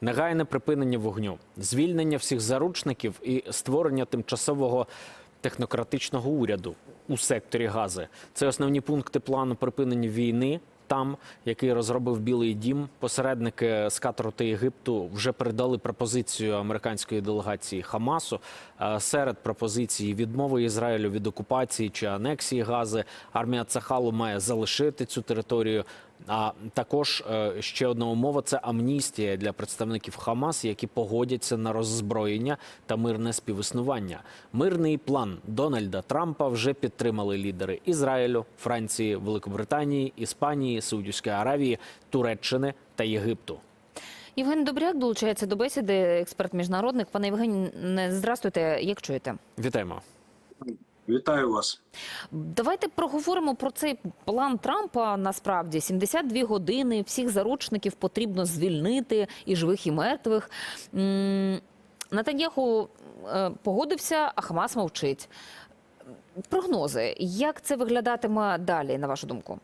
негайне припинення вогню, звільнення всіх заручників і створення тимчасового технократичного уряду у секторі Гази. Це основні пункти плану припинення війни. Там, який розробив Білий Дім, посередники з Катару та Єгипту вже передали пропозицію американської делегації Хамасу. Е, Серед пропозицій відмови Ізраїлю від окупації чи анексії Гази. Армія Цахалу має залишити цю територію. А також е, ще одна умова це амністія для представників Хамас, які погодяться на роззброєння та мирне співіснування. Мирний план Дональда Трампа вже підтримали лідери Ізраїлю, Франції, Великобританії, Іспанії, Саудівської Аравії, Туреччини та Єгипту. Євген Добряк долучається до бесіди, експерт міжнародник. Пане Євгені, здравствуйте, як чуєте? Вітаємо. Вітаю вас. Давайте проговоримо про цей план Трампа. Насправді 72 години всіх заручників потрібно звільнити і живих, і мертвих. Натаньяху е, погодився, а Хамас мовчить. Прогнози, як це виглядатиме далі, на вашу думку?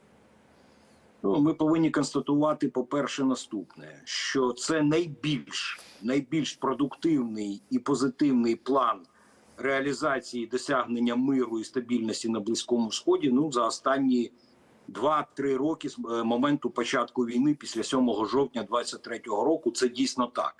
Ну, ми повинні констатувати, по-перше, наступне: що це найбільш найбільш продуктивний і позитивний план реалізації досягнення миру і стабільності на Близькому Сході. Ну за останні 2-3 роки з е, моменту початку війни, після 7 жовтня 23-го року. Це дійсно так.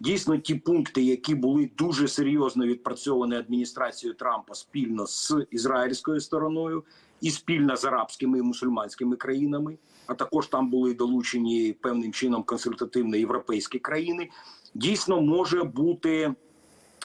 Дійсно, ті пункти, які були дуже серйозно відпрацьовані адміністрацією Трампа спільно з ізраїльською стороною і спільно з арабськими і мусульманськими країнами, а також там були долучені певним чином консультативно європейські країни, дійсно може бути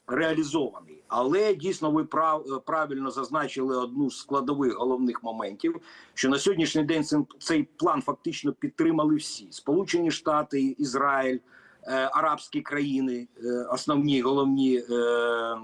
реалізований. Але дійсно ви прав, правильно зазначили одну з складових головних моментів, що на сьогоднішній день цей план фактично підтримали всі: Сполучені Штати, Ізраїль, е, арабські країни, е, основні головні. Е, е, е,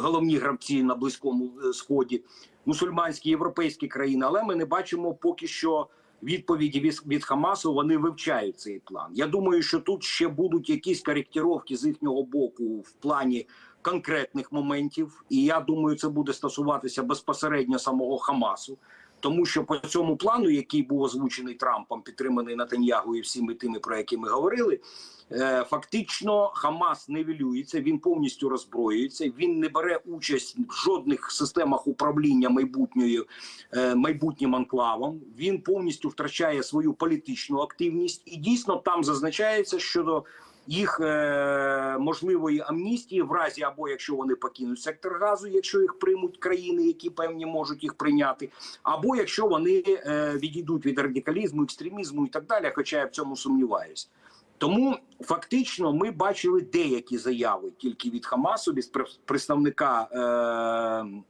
Головні гравці на близькому е, сході, мусульманські європейські країни, але ми не бачимо поки що відповіді від, від Хамасу. Вони вивчають цей план. Я думаю, що тут ще будуть якісь коректировки з їхнього боку в плані конкретних моментів, і я думаю, це буде стосуватися безпосередньо самого Хамасу. Тому що по цьому плану, який був озвучений Трампом, підтриманий Натаньягу і всіми тими, про які ми говорили, е, фактично Хамас нивелюється, він повністю роззброюється, він не бере участь в жодних системах управління майбутньою е, майбутнім анклавом. Він повністю втрачає свою політичну активність, і дійсно там зазначається щодо їх е, можливої амністії, в разі або якщо вони покинуть сектор газу, якщо їх приймуть країни, які певні можуть їх прийняти, або якщо вони е, відійдуть від радикалізму, екстремізму і так далі. Хоча я в цьому сумніваюся. Тому фактично ми бачили деякі заяви тільки від Хамасу, від пре- представника е,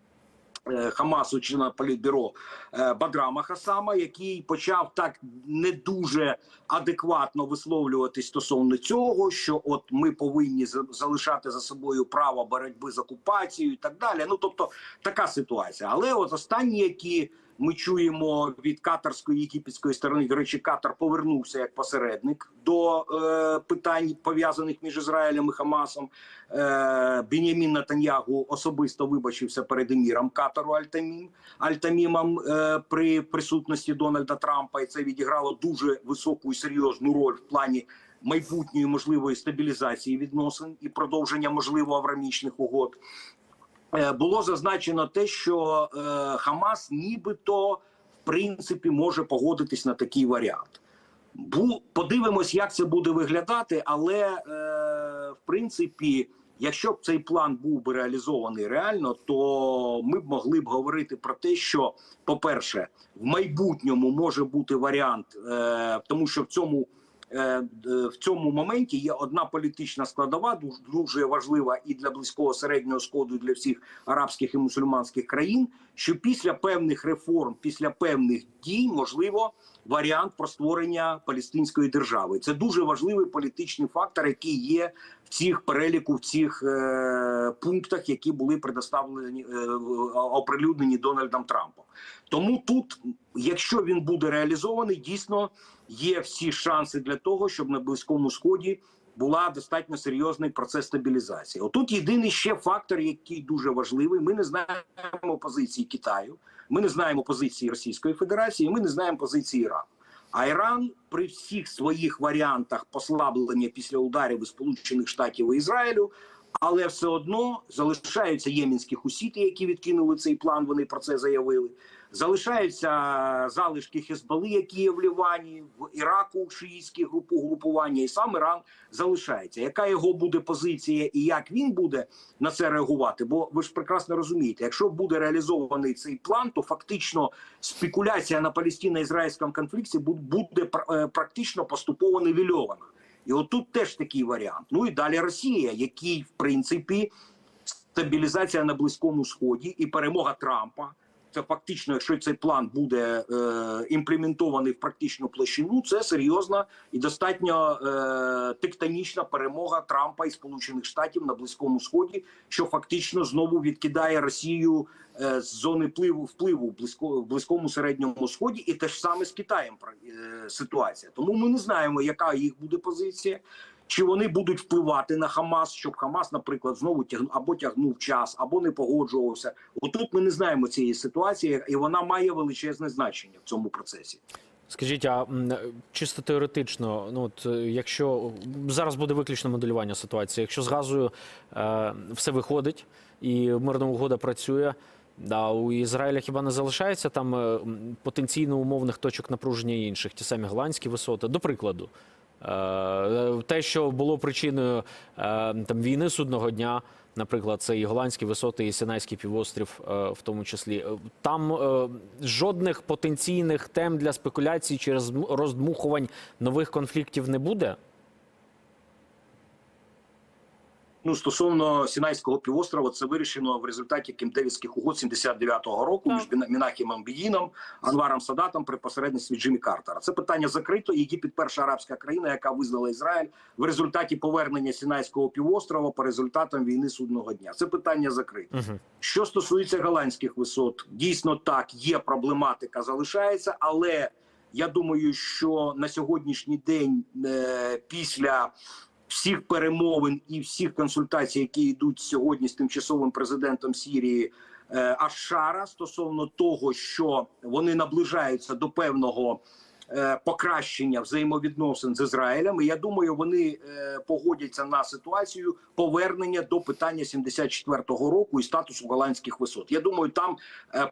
Хамасу, члена політбюро е, Бадрама Хасама, який почав так не дуже адекватно висловлюватись стосовно цього, що от ми повинні за- залишати за собою право боротьби з окупацією і так далі. Ну тобто така ситуація. Але от останні, які ми чуємо від катарської єгипетської сторони. До речі, Катар повернувся як посередник до е, питань пов'язаних між Ізраїлем і Хамасом. Е, Бенямін Натаньягу особисто вибачився перед еміром Катару Альтамім Альтамімом е, при присутності Дональда Трампа, і це відіграло дуже високу і серйозну роль в плані. Майбутньої можливої стабілізації відносин і продовження можливо аврамічних угод було зазначено те, що е, Хамас нібито в принципі може погодитись на такий варіант. Бу подивимось, як це буде виглядати, але е, в принципі, якщо б цей план був би реалізований реально, то ми б могли б говорити про те, що, по-перше, в майбутньому може бути варіант, е, тому що в цьому. Е, В цьому моменті є одна політична складова, дуже, важлива і для близького середнього сходу, і для всіх арабських і мусульманських країн. Що після певних реформ, після певних дій, можливо, варіант про створення палестинської держави. Це дуже важливий політичний фактор, який є цих переліку, в цих е, пунктах, які були предоставлені е, оприлюднені Дональдом Трампом. Тому тут, якщо він буде реалізований, дійсно є всі шанси для того, щоб на близькому сході була достатньо серйозний процес стабілізації. Отут єдиний ще фактор, який дуже важливий. Ми не знаємо позиції Китаю, ми не знаємо позиції Російської Федерації, ми не знаємо позиції Ірану. А Іран при всіх своїх варіантах послаблення після ударів Сполучених Штатів і Ізраїлю, але все одно залишаються ємінські хусіти, які відкинули цей план. Вони про це заявили. Залишаються залишки Хезбали, які є в Лівані, в Іраку шиїтські групу групування, і сам Іран залишається. Яка його буде позиція і як він буде на це реагувати? Бо ви ж прекрасно розумієте, якщо буде реалізований цей план, то фактично спекуляція на палестино-ізраїльському конфлікті бу- буде е, практично поступово нівельована. І отут теж такий варіант. Ну і далі Росія, який в принципі стабілізація на близькому сході і перемога Трампа. Це фактично, якщо цей план буде е, імплементований в практичну площину, це серйозна і достатньо е, тектонічна перемога Трампа і Сполучених Штатів на близькому сході, що фактично знову відкидає Росію е, з зони впливу впливу в близько близькому середньому сході, і те ж саме з Китаєм е, ситуація. Тому ми не знаємо, яка їх буде позиція. Чи вони будуть впливати на Хамас, щоб Хамас, наприклад, знову тягнув або тягнув час, або не погоджувався? Отут ми не знаємо цієї ситуації, і вона має величезне значення в цьому процесі. Скажіть, а чисто теоретично, ну от е, якщо зараз буде виключно моделювання ситуації, якщо з газою е, все виходить і мирна угода працює, да, у Ізраїля хіба не залишається там е, потенційно умовних точок напруження інших, ті самі голландські висоти, до прикладу. Е, Те, що було причиною е, там війни судного дня, наприклад, це і голландські висоти, і Синайський півострів, е, в тому числі. Там жодних потенційних тем для спекуляцій через роздмухувань нових конфліктів не буде. Ну стосовно Сінайського півострова, це вирішено в результаті кемдевівських угод 79-го року Так. між Міна- Мінахімом Бігіном, Анваром Садатом при посередництві Джиммі Картера. Це питання закрито. і Єгипет перша арабська країна, яка визнала Ізраїль в результаті повернення Сінайського півострова по результатам війни судного дня. Це питання закрито. Угу. Що стосується голландських висот, дійсно так є проблематика, залишається, але я думаю, що на сьогоднішній день, е, після всіх перемовин і всіх консультацій, які йдуть сьогодні з тимчасовим президентом Сірії е, Ашара, стосовно того, що вони наближаються до певного. е, Покращення взаємовідносин з Ізраїлем, і я думаю, вони е, погодяться на ситуацію повернення до питання 74-го року і статусу голландських висот. Я думаю, там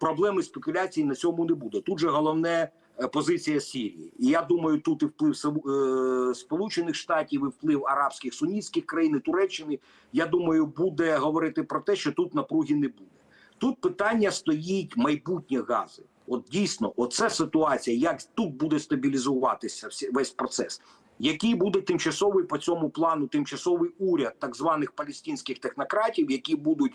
проблеми спекуляцій на цьому не буде. Тут же головне позиція Сирії. І я думаю, тут і вплив е, Сполучених Штатів, і вплив арабських сунітських країн, і Туреччини. Я думаю, буде говорити про те, що тут напруги не буде. Тут питання стоїть майбутнє гази. От дійсно, оце ситуація, як тут буде стабілізуватися весь процес. Який буде тимчасовий по цьому плану тимчасовий уряд так званих палестинських технократів, які будуть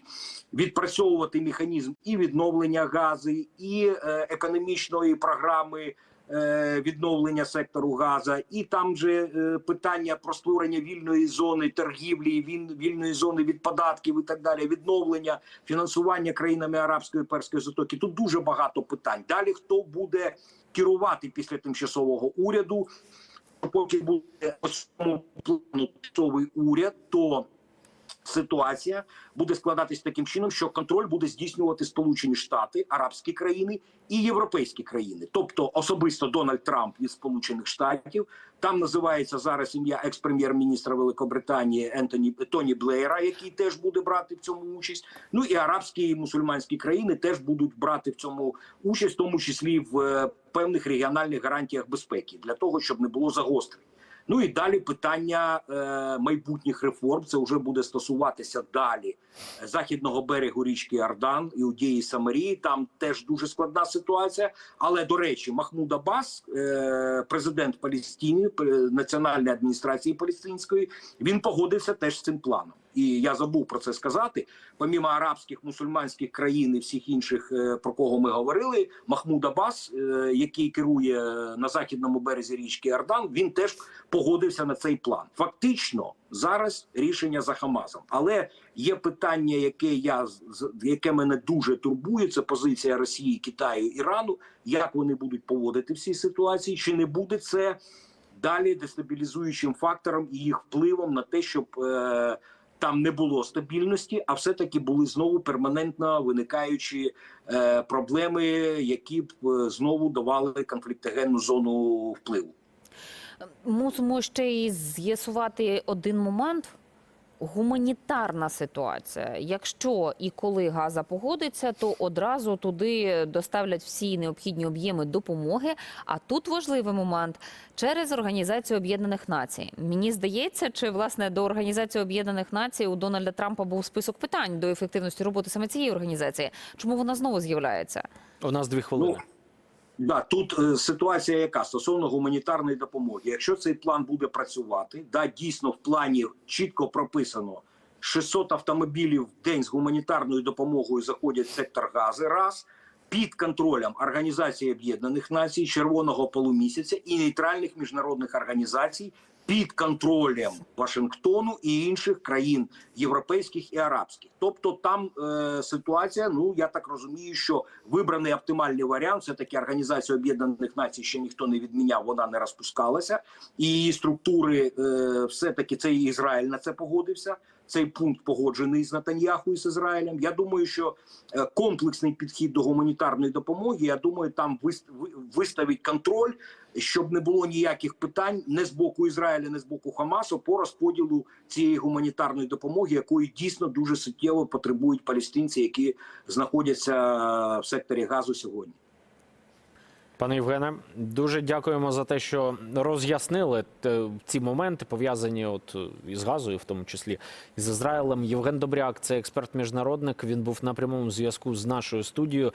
відпрацьовувати механізм і відновлення гази, і е, економічної програми е, відновлення сектору газа, і там же е, питання про створення вільної зони торгівлі, вільної зони від податків і так далі, відновлення фінансування країнами арабської перської затоки. Тут дуже багато питань. Далі хто буде керувати після тимчасового уряду? Поки буде цьому плану уряд, то ситуація буде складатись таким чином, що контроль буде здійснювати Сполучені Штати, арабські країни і європейські країни, тобто особисто Дональд Трамп від Сполучених Штатів. Там називається зараз ім'я екс-прем'єр-міністра Великобританії Ентоні Тоні Блеєра, який теж буде брати в цьому участь. Ну і арабські і мусульманські країни теж будуть брати в цьому участь, в тому числі в е, певних регіональних гарантіях безпеки, для того, щоб не було загострень. Ну і далі питання е, майбутніх реформ. Це вже буде стосуватися далі західного берегу річки Ардан, Іудії Самарії. Там теж дуже складна ситуація. Але до речі, Махмуд Аббас, е, президент Палестини, е, національної адміністрації Палестинської, він погодився теж з цим планом. І я забув про це сказати. Помімо арабських, мусульманських країн і всіх інших, е, про кого ми говорили, Махмуд Аббас, е, який керує на західному березі річки Ардан, він теж погодився на цей план. Фактично, зараз рішення за Хамасом. Але є питання, яке я яке мене дуже турбує. Це позиція Росії, Китаю, Ірану. Як вони будуть поводити в цій ситуації? Чи не буде це далі дестабілізуючим фактором і їх впливом на те, щоб е, там не було стабільності, а все-таки були знову перманентно виникаючі е, проблеми, які б е, знову давали конфліктогенну зону впливу. Мусимо ще й з'ясувати один момент. Гуманітарна ситуація. Якщо і коли Газа погодиться, то одразу туди доставлять всі необхідні об'єми допомоги. А тут важливий момент через Організацію Об'єднаних Націй. Мені здається, чи власне до Організації Об'єднаних Націй у Дональда Трампа був список питань до ефективності роботи саме цієї організації. Чому вона знову з'являється? У нас дві хвилини. Да, тут е, ситуація яка стосовно гуманітарної допомоги. Якщо цей план буде працювати, да, дійсно в плані чітко прописано 600 автомобілів в день з гуманітарною допомогою заходять в сектор гази. Раз під контролем Організації Об'єднаних Націй, Червоного полумісяця і нейтральних міжнародних організацій. Під контролем Вашингтону і інших країн європейських і арабських, тобто там е, ситуація. Ну я так розумію, що вибраний оптимальний варіант все таки Організація Об'єднаних Націй ще ніхто не відміняв, вона не розпускалася, і структури е, все таки це Ізраїль на це погодився. Цей пункт погоджений з Натаньяху і з Ізраїлем. Я думаю, що е, комплексний підхід до гуманітарної допомоги. Я думаю, там вис- виставить контроль, щоб не було ніяких питань не з боку Ізраїля, не з боку Хамасу по розподілу цієї гуманітарної допомоги, якої дійсно дуже суттєво потребують палестинці, які знаходяться в секторі газу сьогодні. Пане Євгене, дуже дякуємо за те, що роз'яснили ці моменти, пов'язані от е, із газою, в тому числі з Ізраїлем. Євген Добряк, це експерт міжнародник. Він був на прямому зв'язку з нашою студією.